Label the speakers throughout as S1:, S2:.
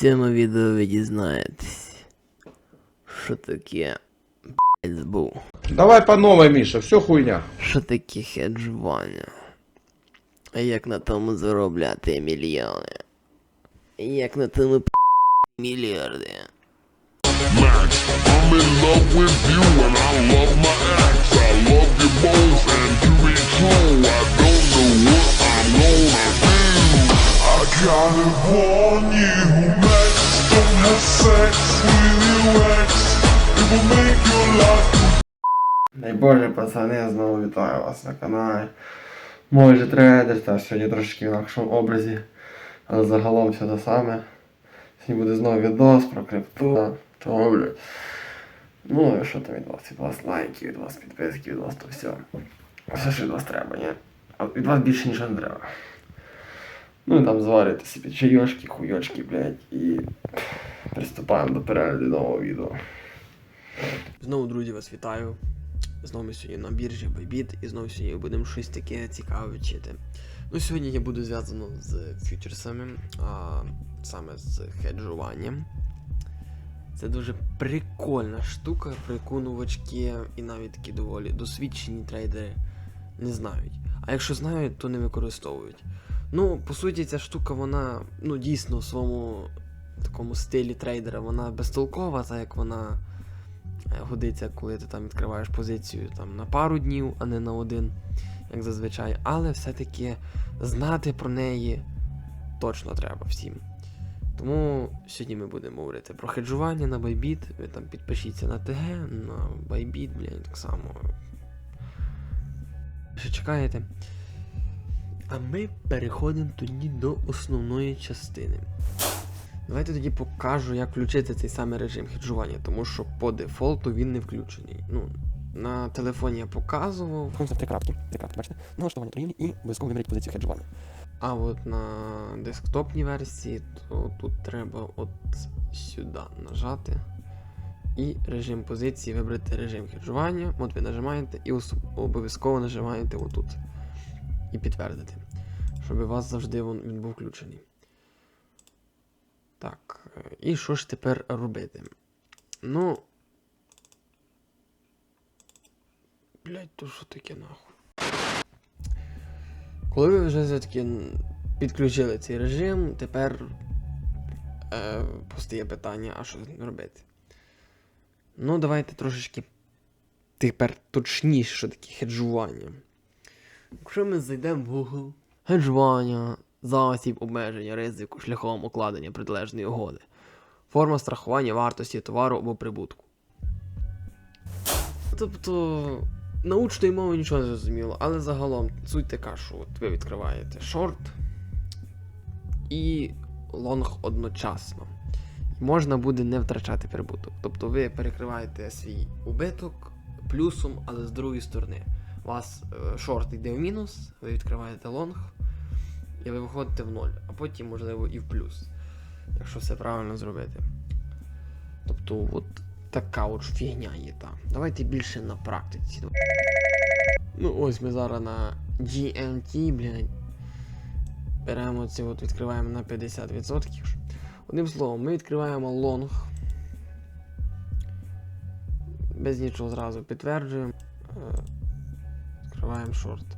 S1: цьому відео ви дізнаєтесь, що таке збув,
S2: Давай по новой, Миша, все хуйня.
S1: що таке хеджування, а як на тому заробляти мільйони, як на тому п*** мільярди.
S3: Max. I'm in love with you and I love my ex. I love you both and to
S4: Боже, пацани, знову вітаю вас на каналі. Може трейдер, та сьогодні трошки в інакшому образі. Але загалом все те саме. Сьогодні буде знову відос про крипту. Чого, блядь. Ну і що там від вас? Від вас лайків, від вас підписки, від вас то все. Все, що від вас треба, ні? Від вас більше нічого не треба. Ну і там зварюйте собі чайошки, хуйочки, блядь, і приступаємо до перегляду нового відео.
S1: Знову, друзі, вас вітаю. Знову ми сьогодні на біржі Bybit і знову сьогодні будемо щось таке цікаве вчити. Ну, сьогодні я буду зв'язано з фьючерсами, а саме з хеджуванням. Це дуже прикольна штука, про яку новачки і навіть такі доволі досвідчені трейдери не знають. А якщо знають, то не використовують. Ну, по суті, ця штука, вона ну, дійсно в своєму такому стилі трейдера, вона безтолкова, так як вона годиться, коли ти там відкриваєш позицію там, на пару днів, а не на один, як зазвичай. Але все-таки знати про неї точно треба всім. Тому сьогодні ми будемо говорити про хеджування на Bybit. Ви там підпишіться на ТГ, на Bybit, блядь, так само. Що чекаєте? А ми переходимо тоді до основної частини. Давайте тоді покажу, як включити цей самий режим хеджування, тому що по дефолту він не включений. Ну, на телефоні я показував,
S5: три крапки. Три крапки, бачите? Налаштування торгівлі і обов'язково виберіть позицію хеджування.
S1: а от на десктопній версії, то тут треба от сюди нажати. І режим позиції вибрати режим хеджування. От ви нажимаєте і обов'язково нажимаєте отут. І підтвердити. Щоб у вас завжди він був включений. Так, е, і що ж тепер робити? Ну. Блять, то що таке нахуй? Коли ви вже все-таки підключили цей режим, тепер е, постає питання, а що з ним робити? Ну, давайте трошечки тепер точніше, що таке хеджування. Якщо ми зайдемо в Google, хеджування, засіб обмеження ризику шляхом укладення протилежної угоди, форма страхування вартості товару або прибутку. Тобто, научної мови нічого не зрозуміло, але загалом суть така, що от ви відкриваєте шорт і лонг одночасно. Можна буде не втрачати прибуток. Тобто ви перекриваєте свій убиток плюсом, але з другої сторони. У вас е, шорт йде в мінус, ви відкриваєте лонг, і ви виходите в ноль, а потім, можливо, і в плюс, якщо все правильно зробити. Тобто, от така от фігня є там. Давайте більше на практиці. Ну, ось ми зараз на GMT, блядь. Беремо це, от відкриваємо на 50%. Одним словом, ми відкриваємо лонг. Без нічого зразу підтверджуємо. Е, Відкриваємо шорт.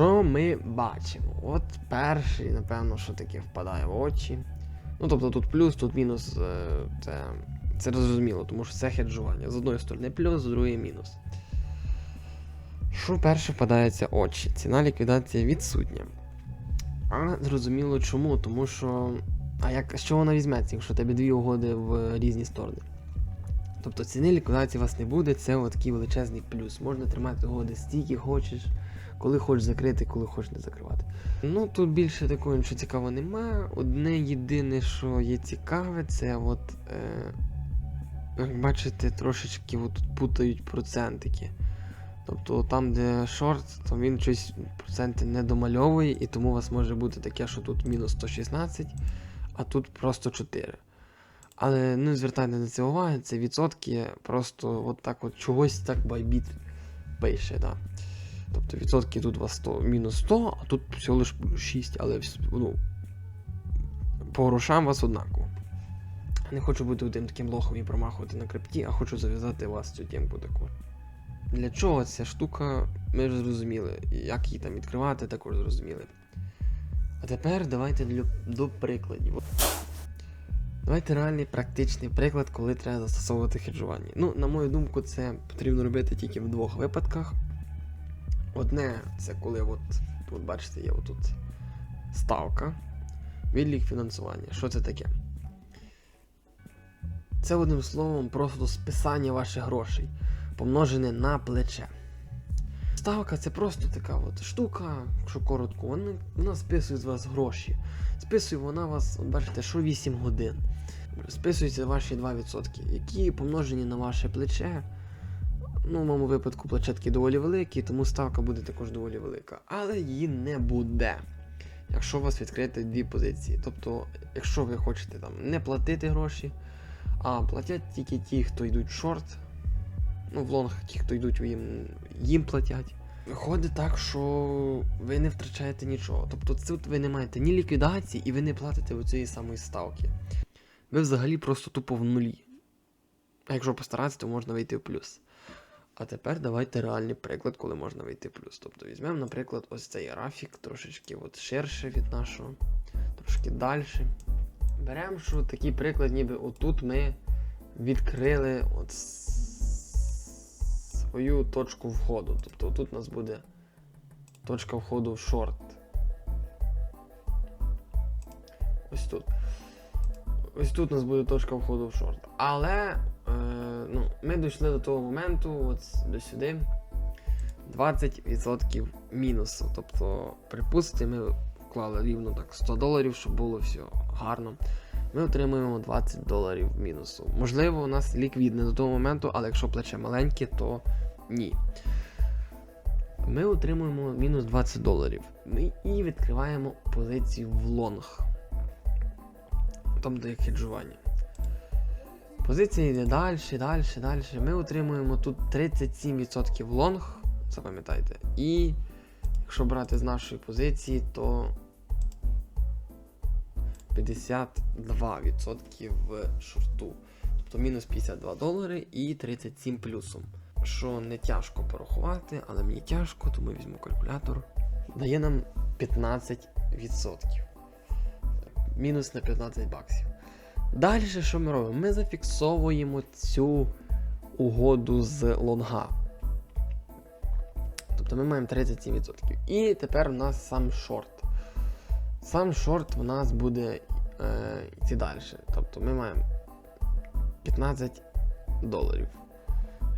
S1: Що ми бачимо? От перший, напевно, що таке впадає в очі. Ну, тобто тут плюс, тут мінус. е, Це, це зрозуміло, тому що це хеджування. З одної сторони плюс, з другої мінус. Що перше впадається очі? Ціна ліквідації відсутня. А зрозуміло чому, тому що. А як з чого вона візьметься, якщо у тебе дві угоди в різні сторони? Тобто ціни ліквідації у вас не буде, це такий величезний плюс. Можна тримати угоди стільки хочеш, коли хочеш закрити, коли хочеш не закривати. Ну тут більше такого нічого цікавого немає. Одне єдине, що є цікаве, це от. Е, як бачите, трошечки от путають процентики. Тобто там, де шорт, то він щось проценти не домальовує, і тому у вас може бути таке, що тут мінус 116, а тут просто 4. Але не звертайте на це уваги, це відсотки просто от так от чогось так Bybit пише. Да. Тобто відсотки тут у вас 100, мінус 100, а тут всього лише 6, але ну, по грошам вас однаково. Не хочу бути одним таким лохом і промахувати на крипті, а хочу зав'язати вас цю тємку таку. Для чого ця штука, ми вже зрозуміли. Як її там відкривати, також зрозуміли. А тепер давайте для, до прикладів. Давайте реальний практичний приклад, коли треба застосовувати хеджування. Ну, на мою думку, це потрібно робити тільки в двох випадках. Одне це коли от, тут бачите, є отут ставка, відлік фінансування. Що це таке? Це одним словом просто списання ваших грошей, помножене на плече. Ставка це просто така от штука, якщо коротко, вона, вона списує з вас гроші. Списує вона вас, от бачите, що 8 годин. Списуються ваші 2%, які помножені на ваше плече. Ну, в моєму випадку таки доволі великі, тому ставка буде також доволі велика. Але її не буде, якщо у вас відкрити дві позиції. Тобто, якщо ви хочете там не платити гроші, а платять тільки ті, хто йдуть в шорт. Ну, в лонг, ті, хто йдуть їм, їм платять. Виходить так, що ви не втрачаєте нічого. Тобто тут ви не маєте ні ліквідації, і ви не платите оцієї самої ставки. Ви взагалі просто тупо в нулі. А якщо постаратися, то можна вийти в плюс. А тепер давайте реальний приклад, коли можна вийти плюс. Тобто візьмемо, наприклад, ось цей графік, трошечки от ширше від нашого, трошки далі. Беремо, що такий приклад, ніби отут ми відкрили от свою точку входу. Тобто тут у нас буде точка входу в шорт. Ось тут. Ось тут у нас буде точка входу в шорт. Але е, ну, ми дійшли до того моменту, от до сюди. 20% мінусу. Тобто, припустимо, ми вклали рівно так 100 доларів, щоб було все гарно. Ми отримуємо 20 доларів мінусу. Можливо, у нас ліквідне до того моменту, але якщо плече маленьке, то ні. Ми отримуємо мінус 20 доларів. Ми і відкриваємо позицію в лонг. Тобто як хеджування. Позиція йде далі, далі, далі. Ми отримуємо тут 37% лонг, запам'ятайте. І якщо брати з нашої позиції, то 52% в шорту. Тобто мінус 52 долари і 37 плюсом. Що не тяжко порахувати, але мені тяжко, тому візьму калькулятор. Дає нам 15%. Мінус на 15 баксів. Далі що ми робимо? Ми зафіксовуємо цю угоду з лонга. Тобто ми маємо 37%. І тепер у нас сам шорт. Сам шорт у нас буде е, йти далі. Тобто ми маємо 15 доларів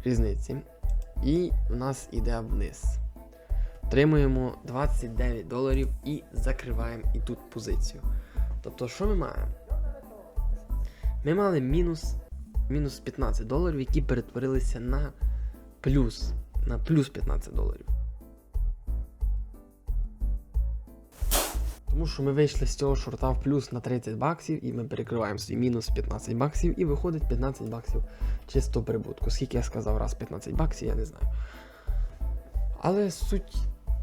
S1: різниці. І у нас йде вниз. Отримуємо 29 доларів і закриваємо і тут позицію. Тобто, що ми маємо? Ми мали мінус, мінус 15 доларів, які перетворилися на плюс. На плюс 15 доларів. Тому що ми вийшли з цього шорта в плюс на 30 баксів, і ми перекриваємо свій мінус 15 баксів, і виходить 15 баксів чисто прибутку. Скільки я сказав раз 15 баксів, я не знаю. Але суть,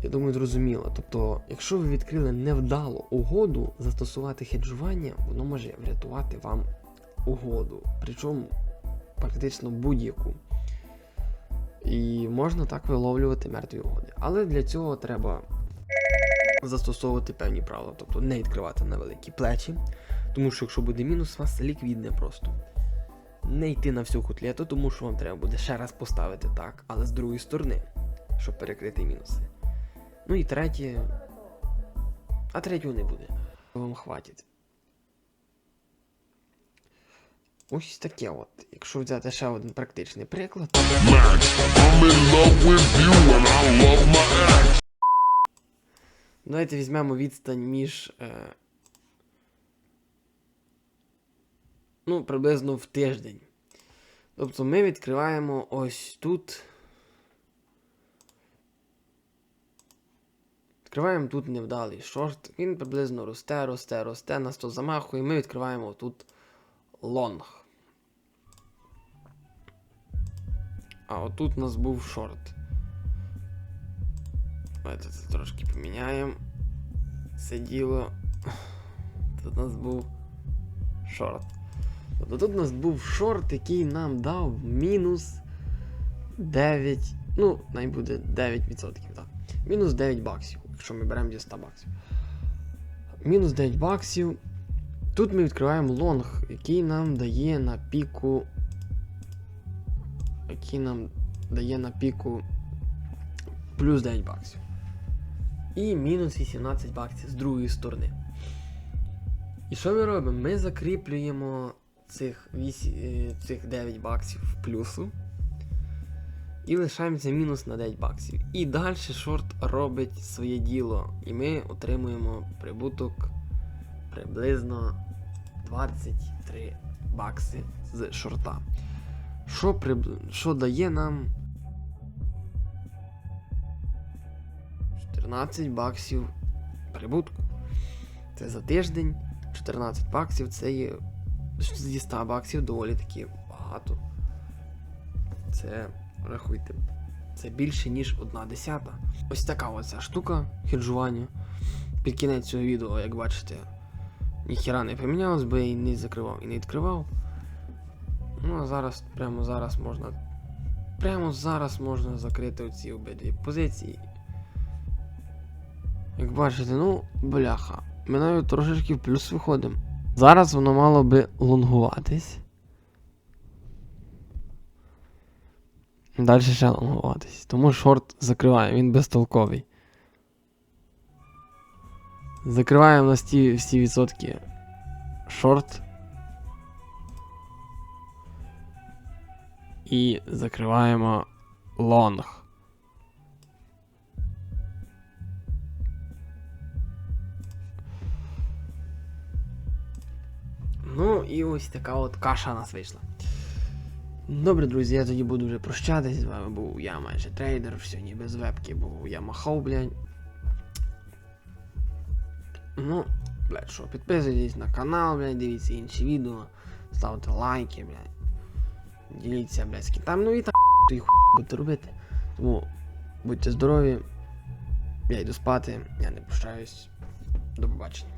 S1: я думаю, зрозуміла. Тобто, якщо ви відкрили невдалу угоду, застосувати хеджування, воно може врятувати вам угоду. Причому практично будь-яку. І можна так виловлювати мертві угоди. Але для цього треба застосовувати певні правила, тобто не відкривати на великі плечі. Тому що якщо буде мінус, вас ліквідне просто. Не йти на всю котлету, тому що вам треба буде ще раз поставити так, але з другої сторони, щоб перекрити мінуси. Ну і третє. А третього не буде. Вам хватить. Ось таке от. Якщо взяти ще один практичний приклад.
S3: Ex.
S1: Давайте візьмемо відстань між. Е, ну, приблизно в тиждень. Тобто ми відкриваємо ось тут. Відкриваємо тут невдалий шорт. Він приблизно росте, росте, росте, нас то замахує. Ми відкриваємо тут лонг. А отут у нас був шорт. Давайте це трошки поміняємо. Це діло. Тут у нас був шорт. Тобто тут у нас був шорт, який нам дав мінус 9. Ну, най буде 9%, так. Мінус 9 баксів, якщо ми беремо зі 100 баксів. Мінус 9 баксів. Тут ми відкриваємо лонг, який нам дає на піку. Який нам дає на піку плюс 9 баксів. І мінус 18 баксів з другої сторони. І що ми робимо? Ми закріплюємо цих, 8, е, цих 9 баксів в плюсу. І лишаємося мінус на 9 баксів. І далі шорт робить своє діло. І ми отримуємо прибуток приблизно 23 бакси з шорта. Що, приб... що дає нам 14 баксів прибутку. Це за тиждень. 14 баксів це є зі 100 баксів доволі таки багато. Це, рахуйте, це більше, ніж одна десята. Ось така оця штука хеджування. Під кінець цього відео, як бачите, ніхіра не помінялось, бо я її не закривав і не відкривав. Ну а зараз, прямо зараз можна. Прямо зараз можна закрити оці обидві позиції. Як бачите, ну, бляха. Ми навіть трошечки в плюс виходимо. Зараз воно мало би лонгуватись. Далі ще лонгуватись. Тому шорт закриває, він безтолковий. Закриваємо на всі, відсотки шорт. І закриваємо лонг. Ну і ось така от каша у нас вийшла. Добре, друзі, я тоді буду вже прощатись. З вами був я майже трейдер. Сьогодні без вебки, бо я махав, блядь. Ну, блядь, що, підписуйтесь на канал, блядь, дивіться інші відео, ставте лайки, блядь. Діліться, блядь, з кітами. Ну і так і хуй будете робити. Тому будьте здорові. Я йду спати, я не прощаюсь. До побачення.